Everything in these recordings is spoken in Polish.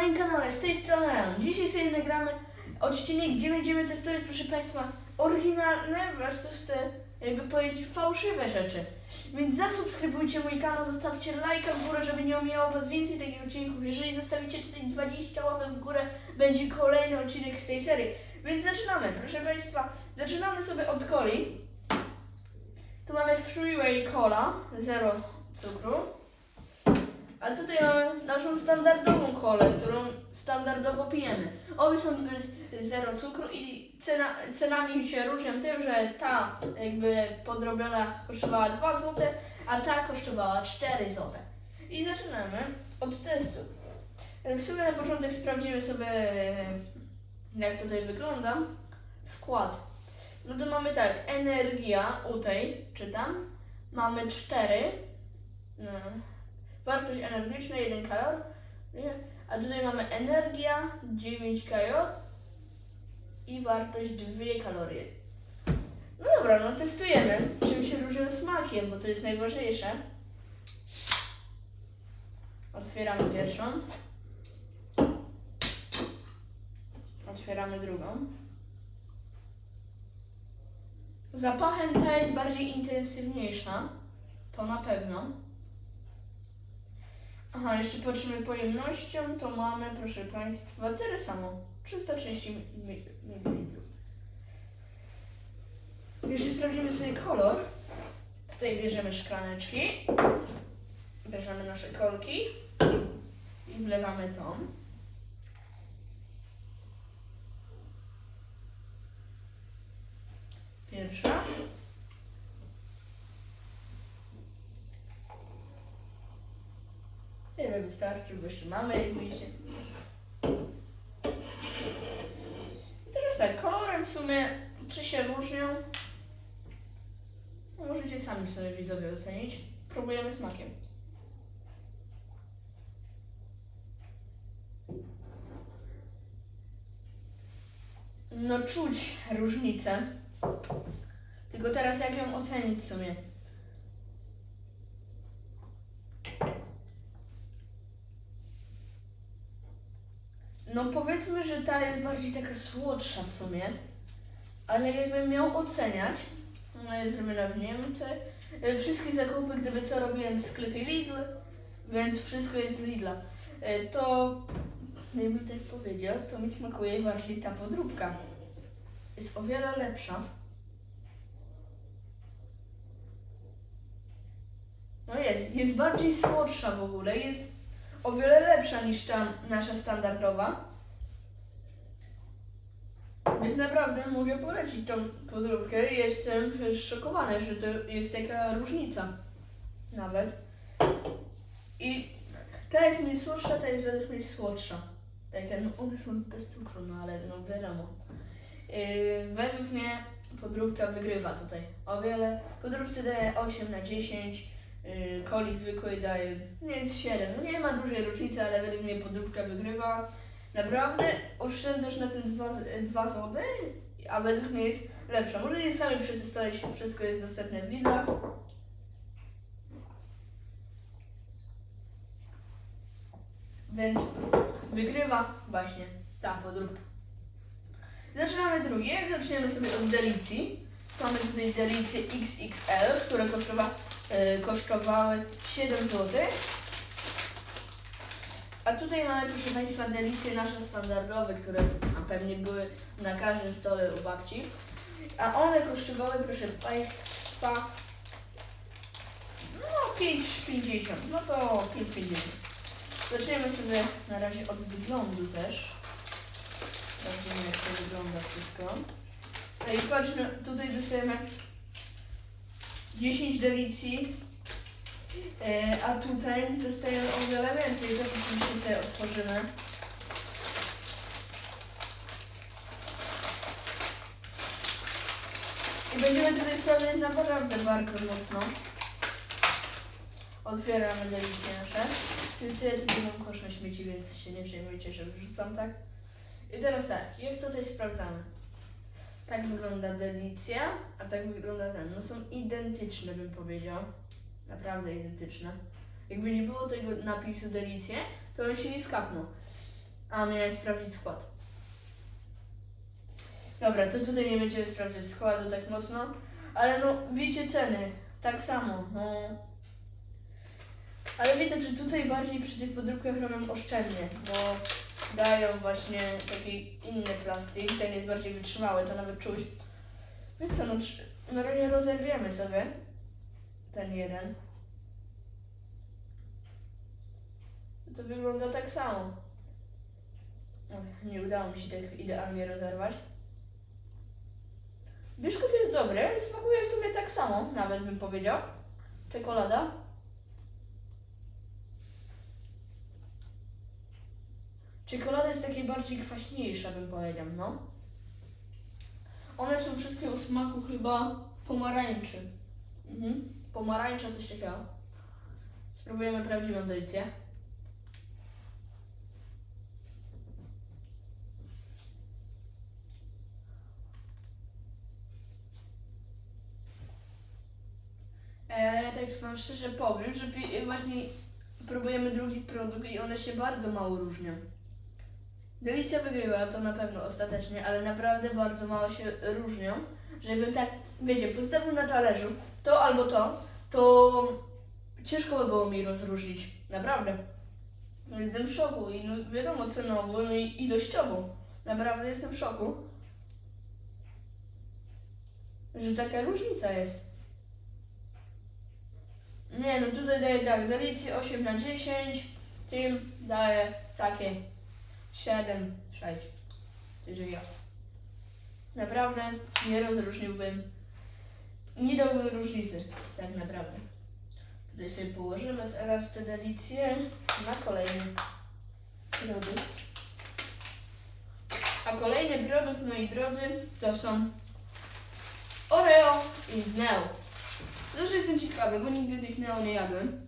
moim kanale, z tej strony. Dzisiaj sobie nagramy odcinek, gdzie będziemy testować, proszę Państwa, oryginalne versus te, jakby powiedzieć, fałszywe rzeczy. Więc zasubskrybujcie mój kanał, zostawcie lajka w górę, żeby nie omijało Was więcej takich odcinków. Jeżeli zostawicie tutaj 20 łapek w górę, będzie kolejny odcinek z tej serii. Więc zaczynamy, proszę Państwa. Zaczynamy sobie od coli. Tu mamy Freeway Cola, zero cukru. A tutaj mamy naszą standardową kolę, którą standardowo pijemy. Obie są bez zero cukru i cena, cenami się różnią tym, że ta jakby podrobiona kosztowała 2 zł, a ta kosztowała 4 zł. I zaczynamy od testu. W sumie na początek sprawdzimy sobie jak tutaj wygląda skład. No to mamy tak, energia u tej, czytam, mamy 4. No. Wartość energetyczna 1 kalor. A tutaj mamy energia 9 KJ i wartość 2 kalorie. No dobra, no testujemy, czym się różnią smakiem, bo to jest najważniejsze. Otwieramy pierwszą. Otwieramy drugą. Zapachem ta jest bardziej intensywniejsza. To na pewno. Aha, jeszcze patrzymy pojemnością, to mamy, proszę Państwa, tyle samo. 330 ml. Jeszcze sprawdzimy sobie kolor. Tutaj bierzemy szklaneczki. Bierzemy nasze kolki i wlewamy tą. Pierwsza. Tyle wystarczy, bo jeszcze mamy. I teraz tak, kolorem w sumie czy się różnią? Możecie sami sobie widzowie ocenić. Próbujemy smakiem. No czuć różnicę. Tylko teraz jak ją ocenić w sumie? No powiedzmy, że ta jest bardziej taka słodsza w sumie, ale jakbym miał oceniać, ona jest zrobiona w Niemczech, e, wszystkie zakupy, gdyby co robiłem w sklepie Lidl, więc wszystko jest z Lidla, E, to jakbym tak powiedział, to mi smakuje bardziej ta podróbka. Jest o wiele lepsza. No jest, jest bardziej słodsza w ogóle, jest o wiele lepsza niż ta nasza standardowa. Więc naprawdę mogę polecić tą podróbkę. Jestem zszokowany, że to jest taka różnica. Nawet. I ta jest mniej słodsza, ta jest według mnie słodsza. Takie, no one są bez cukru, no ale no wiadomo. Yy, według mnie podróbka wygrywa tutaj o wiele. Podróbce daje 8 na 10, yy, coli zwykłej daje nie 7. No nie ma dużej różnicy, ale według mnie podróbka wygrywa. Naprawdę oszczędzasz na tym 2 zł, a według mnie jest lepsza. Możecie sami przetestować, wszystko jest dostępne w Lidlach. Więc wygrywa właśnie ta podróbka. Zaczynamy drugie. Zaczniemy sobie od delicji. Mamy tutaj delicje XXL, które kosztowa, e, kosztowały 7 zł. A tutaj mamy, proszę Państwa, delicje nasze standardowe, które pewnie były na każdym stole u babci. A one kosztowały, proszę Państwa, no 5,50. No to 5,50. Zaczniemy sobie na razie od wyglądu też. Sprawdzimy jak to wygląda wszystko. No i patrzmy, tutaj dostajemy 10 delicji, e, a tutaj dostajemy o wiele więcej. To oczywiście sobie otworzymy. I będziemy tutaj sprawdzać naprawdę bardzo mocno. Otwieramy delicje nasze. Więc ja tutaj mam kosz na śmieci, więc się nie przejmujcie, że wrzucam tak. I teraz tak, jak tutaj sprawdzamy? Tak wygląda delicja, a tak wygląda ten. No są identyczne bym powiedział. Naprawdę identyczne. Jakby nie było tego napisu delicje, to on się nie skapnął. A, miałem sprawdzić skład. Dobra, to tutaj nie będziemy sprawdzać składu tak mocno, ale no, wiecie ceny, tak samo, no. Ale widać, że tutaj bardziej przy tych podróbkach robią oszczędnie, bo dają właśnie taki inny plastik, ten jest bardziej wytrzymały, to nawet czuć. Więc co, no, na razie rozerwiemy sobie ten jeden. To wygląda tak samo. Nie udało mi się tak idealnie rozerwać. Biszkopt jest dobry, smakuje w sumie tak samo, nawet bym powiedział. Czekolada. Czekolada jest takiej bardziej kwaśniejsza, bym powiedział, no. One są wszystkie o smaku chyba pomarańczy. Mhm. Pomarańcza, coś takiego. Spróbujemy prawdziwą delicję. E, ja tak wam szczerze powiem, że właśnie próbujemy drugi produkt i one się bardzo mało różnią. Delicja wygrywa to na pewno ostatecznie, ale naprawdę bardzo mało się różnią. Żebym tak, wiecie, postawił na talerzu to albo to, to ciężko by było mi rozróżnić. Naprawdę. Jestem w szoku i no, wiadomo cenowo no i ilościowo. Naprawdę jestem w szoku. Że taka różnica jest. Nie, no tutaj daję tak, Delicji 8 na 10, tym daję takie 7, 6. Czyli ja. Naprawdę nie rozróżniłbym, nie dałbym różnicy, tak naprawdę. Tutaj sobie położymy teraz te delicje na kolejny produkt. A kolejny produkt, moi drodzy, to są Oreo i Neo. Też jestem ciekawy, bo nigdy tych Neo nie jadłem.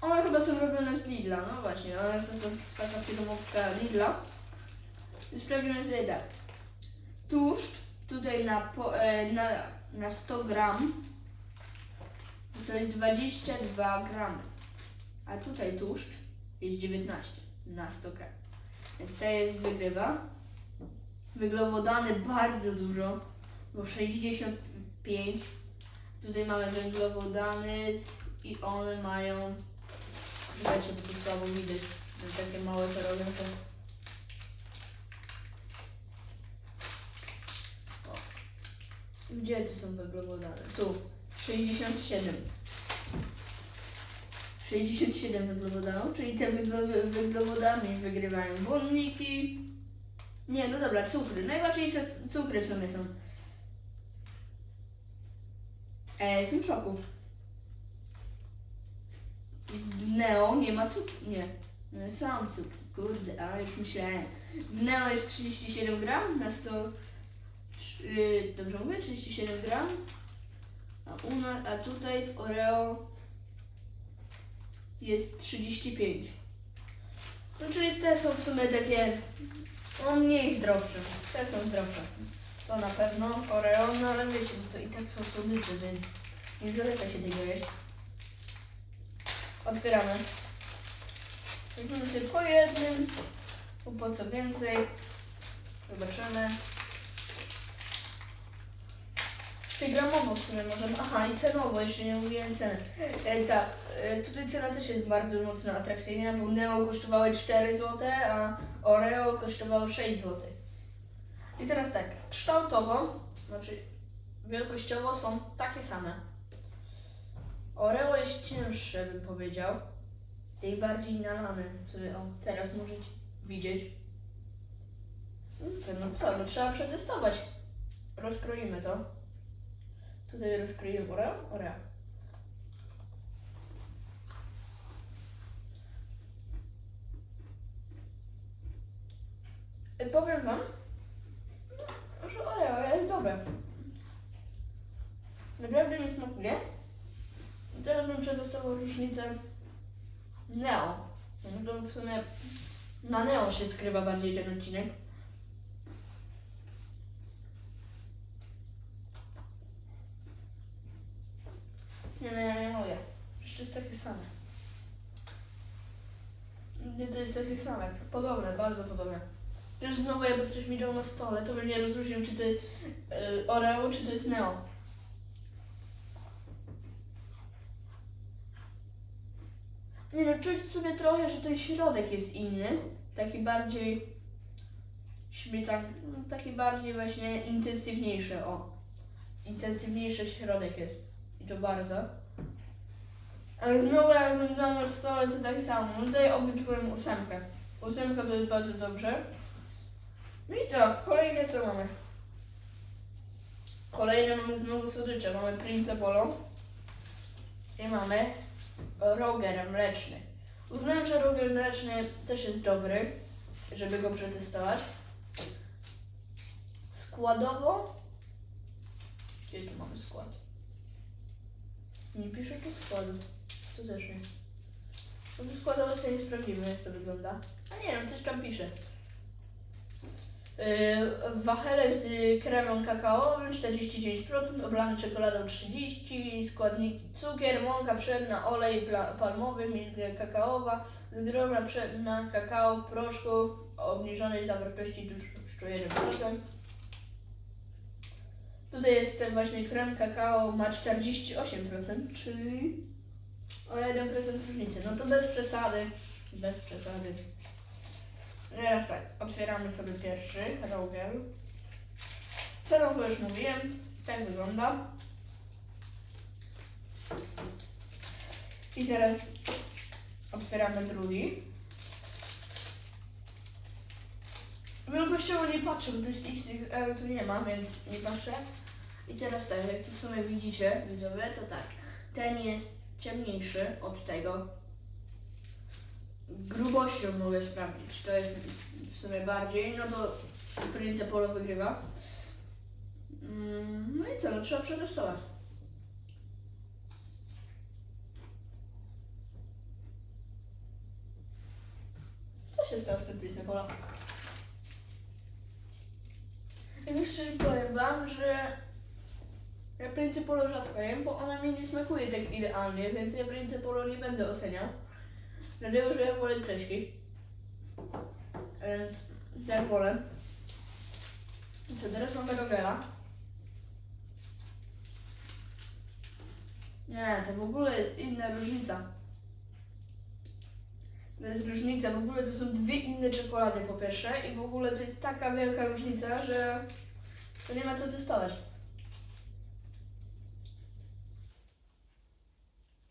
One chyba są robione z Lidla, no właśnie, one to, to jest taka firmówka Lidla. Sprawdzimy sobie tak. Tłuszcz tutaj na, po, e, na, na 100 gram to jest 22 gramy. A tutaj tłuszcz jest 19 na 100 gram. Więc to jest wygrywa. Węglowodany bardzo dużo, bo 65. Tutaj mamy węglowodany i one mają. Słuchajcie, bo tu słabo widać, że takie małe to to. O. Gdzie tu są węglowodany? Tu. 67. 67 węglowodanów, czyli te węglowodany wygrywają błonniki. Nie, no dobra, cukry. Najważniejsze cukry w sumie są. E, jestem w szoku. W Neo nie ma cukru. Nie. No, Sam cukr. Kurde, a już myślałem. W Neo jest 37 gram na 100. Yy, dobrze mówię? 37 gram. A, u a tutaj w Oreo jest 35. No czyli te są w sumie takie no mniej zdrowsze. Te są zdrowsze. To na pewno Oreo, no ale wiecie, no to i tak są słodycze, więc nie zaleca się tego jeść. Otwieramy. Weźmiemy sobie po jednym, bo po co więcej. Zobaczymy. Czy gramowo w sumie możemy. Aha, i cenowo, jeszcze nie mówiłem ceny. E, tak, e, tutaj cena też jest bardzo mocno atrakcyjna, bo Neo kosztowały 4 zł, a Oreo kosztowało 6 zł. I teraz tak, kształtowo, znaczy wielkościowo są takie same. Oreo jest cięższe, bym powiedział. Tej bardziej nalany, sobie o, teraz możecie widzieć. No co, no trzeba przetestować. Rozkroimy to. Tutaj rozkroimy Oreo, Oreo. E, Powiem wam, że Oreo jest dobre. Naprawdę mi smakuje. I Teraz bym przetestował różnicę Neo. No w sumie na Neo się skrywa bardziej ten odcinek. Nie, ja nie mogę. Przecież to jest takie same. Nie, to jest takie same. Podobne, bardzo podobne. Już znowu jakby ktoś mi dał na stole, to bym nie rozróżnił, czy to jest y, Oreo, czy to jest Neo. Nie no, czuć sobie trochę, że ten środek jest inny. Taki bardziej śmietan, no, taki bardziej właśnie intensywniejszy, o. Intensywniejszy środek jest. I to bardzo. Ale znowu dał na stole, to tak samo. No daję obydwójm ósemkę. Ósemka to jest bardzo dobrze. No i co? Kolejne co mamy? Kolejne mamy znowu słodycze. Mamy Prince Polo. I mamy Roger mleczny. Uznałem, że Roger mleczny też jest dobry, żeby go przetestować. Składowo. Gdzie tu mamy skład? Nie pisze tu składu. To też nie. No to składowo sobie nie sprawdzimy, jak to wygląda. A nie, no coś tam pisze. Yy, wachelek z kremą kakaowym 49%, oblany czekoladą 30%, składniki cukier, mąka pszenna, olej palmowy, miska kakaowa, zdrowna pszenna, kakao w proszku o obniżonej zawartości tłuszczu 1%. Tutaj jest ten właśnie krem kakao, ma 48%, czyli o 1% różnicy. No to bez przesady, bez przesady. Teraz tak, otwieramy sobie pierwszy roger. Cenowo już mówiłem, tak wygląda. I teraz otwieramy drugi. Wielkościowo nie patrzę, bo to jest XXL, tu nie ma, więc nie patrzę. I teraz tak, jak tu w sumie widzicie, widzowie, to tak. Ten jest ciemniejszy od tego. Grubością mogę sprawdzić. To jest w sumie bardziej, no to Prince Polo wygrywa. Mm, No i co, no trzeba przetestować. Co się stało z tym Prince Polo? Ja tak szczerze powiem wam, że ja Prince Polo rzadko jem, bo ona mi nie smakuje tak idealnie, więc ja Prince Polo nie będę oceniał. Dlatego, że ja wolę Krześki. Więc tak wolę. Co, teraz mamy Rogera. Nie, to w ogóle jest inna różnica. To jest różnica, w ogóle to są dwie inne czekolady po pierwsze i w ogóle to jest taka wielka różnica, że to nie ma co testować.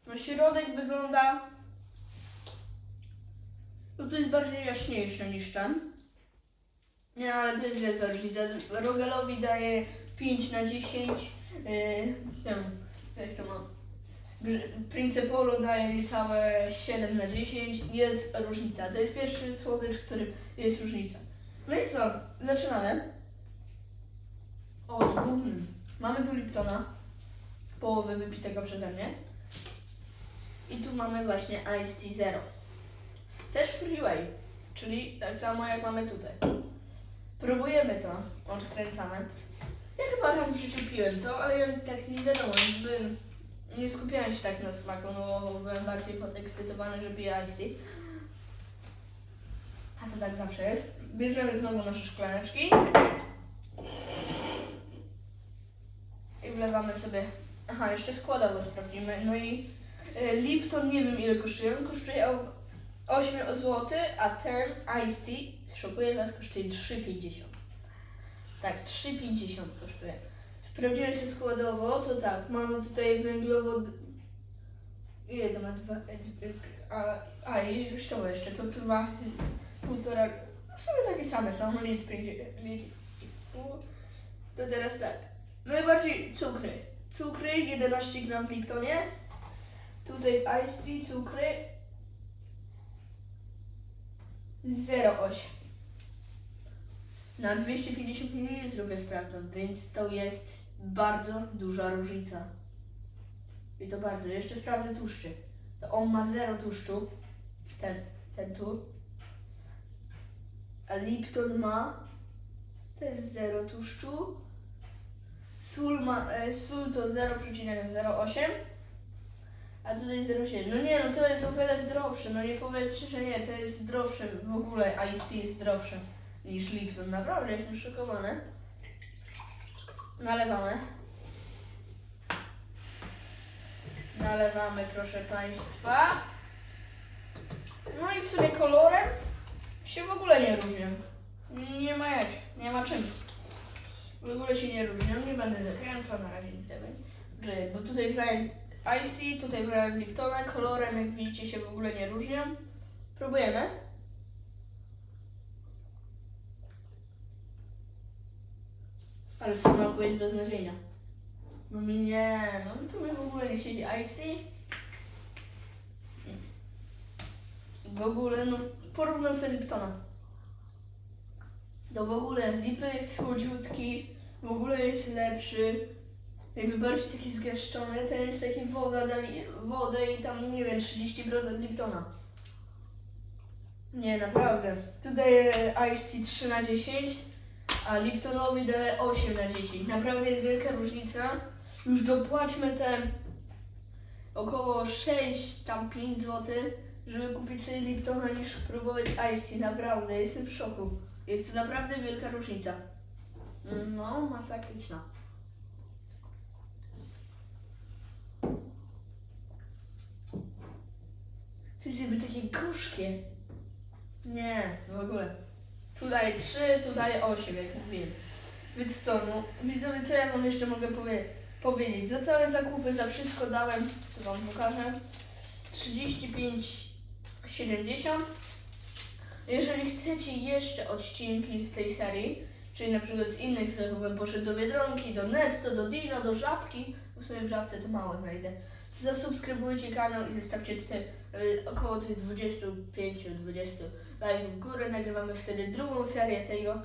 No środek wygląda no to jest bardziej jaśniejsze niż ten. Nie, ale to jest wielka różnica. Rogelowi daje 5 na 10. Yy, nie wiem, jak to mam. Prince Polo daje niecałe 7 na 10. Jest różnica. To jest pierwszy słodycz, który jest różnica. No i co? Zaczynamy. Od głównym. Mamy tu Liptona. Połowę wypitego przeze mnie. I tu mamy właśnie Ice Tea Zero. Też freeway, czyli tak samo jak mamy tutaj. Próbujemy to, odkręcamy. Ja chyba raz w życiu piłem to, ale ja tak nie wiadomo, jakby nie skupiałem się tak na smaku, no byłem bardziej podekscytowany, że piję iced. A to tak zawsze jest. Bierzemy znowu nasze szklaneczki. I wlewamy sobie... Aha, jeszcze składowo sprawdzimy. No i e, Lipton nie wiem ile kosztuje. On kosztuje 8 zł, a ten Ice Tea, szokuję Was, kosztuje 3,50. Tak, 3,50 kosztuje. Sprawdziłem się składowo, to tak, mamy tutaj węglowod... Ile to ma? Dwa... A, a i rusztowe jeszcze, to trwa półtora... W sumie takie same są, litr 50... Litr i pół. To teraz tak, najbardziej cukry. Cukry, 11 gram w Liptonie. Tutaj Ice Tea, cukry, 0,8 na 250 ml jest Platon, więc to jest bardzo duża różnica. I to bardzo. Jeszcze sprawdzę tłuszczy. To on ma 0 tłuszczu. Ten, ten tu. A Lipton ma też 0 tłuszczu. Sól, ma, e, sól to 0,08. A tutaj 0,7. No nie, no to jest o wiele zdrowsze, no nie powiedzcie, że nie, to jest zdrowsze, w ogóle Ice Tea jest zdrowsze niż Lipton, naprawdę jestem szokowany. Nalewamy. Nalewamy, proszę Państwa. No i w sumie kolorem się w ogóle nie różnią. Nie ma jak, nie ma czym. W ogóle się nie różnią, nie będę zakręcał na razie. Że- Bo tutaj wlałem Ice Tea, tutaj wlałem Liptona, kolorem jak widzicie się w ogóle nie różnią. Próbujemy. Ale w smaku jest beznadziejna. No mi nie, no to mi w ogóle nie siedzi Ice Tea. W ogóle, no porównam sobie Liptona. To w ogóle Lipton jest chłodziutki, w ogóle jest lepszy. Jakby bardziej taki zgęszczony, ten jest taki woda, dali wodę i tam nie wiem, 30% od Liptona. Nie, naprawdę. Tutaj e, Ice Tea 3 na 10, a Liptonowi daje 8 na 10. Naprawdę jest wielka różnica. Już dopłaćmy te około 6, tam 5 zł, żeby kupić sobie Liptona niż próbować Ice Tea. Naprawdę, jestem w szoku. Jest to naprawdę wielka różnica. No, masakryczna. To jest jakby takie gorzkie. Nie, w ogóle. Tutaj 3, tutaj 8, jak mówiłem. Więc co, no, widzowie, co ja wam jeszcze mogę powie powiedzieć? Za całe zakupy, za wszystko dałem, to wam pokażę, 35,70. Jeżeli chcecie jeszcze odcinki z tej serii, czyli na przykład z innych sklepów, bym poszedł do Biedronki, do Netto, do Dino, do Żabki, bo sobie w Żabce to mało znajdę, to zasubskrybujcie kanał i zostawcie tutaj y, około tych 25-20 lajków w górę. Nagrywamy wtedy drugą serię tego.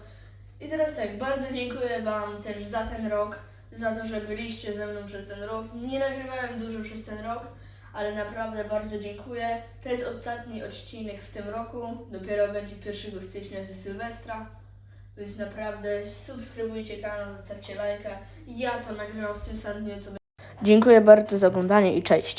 I teraz tak, bardzo dziękuję Wam też za ten rok, za to, że byliście ze mną przez ten rok. Nie nagrywałem dużo przez ten rok, ale naprawdę bardzo dziękuję. To jest ostatni odcinek w tym roku, dopiero będzie 1 stycznia ze Sylwestra. Więc naprawdę subskrybujcie kanał, zostawcie lajka. Ja to nagrywam w tym samym dniu, co Dziękuję bardzo za oglądanie i cześć.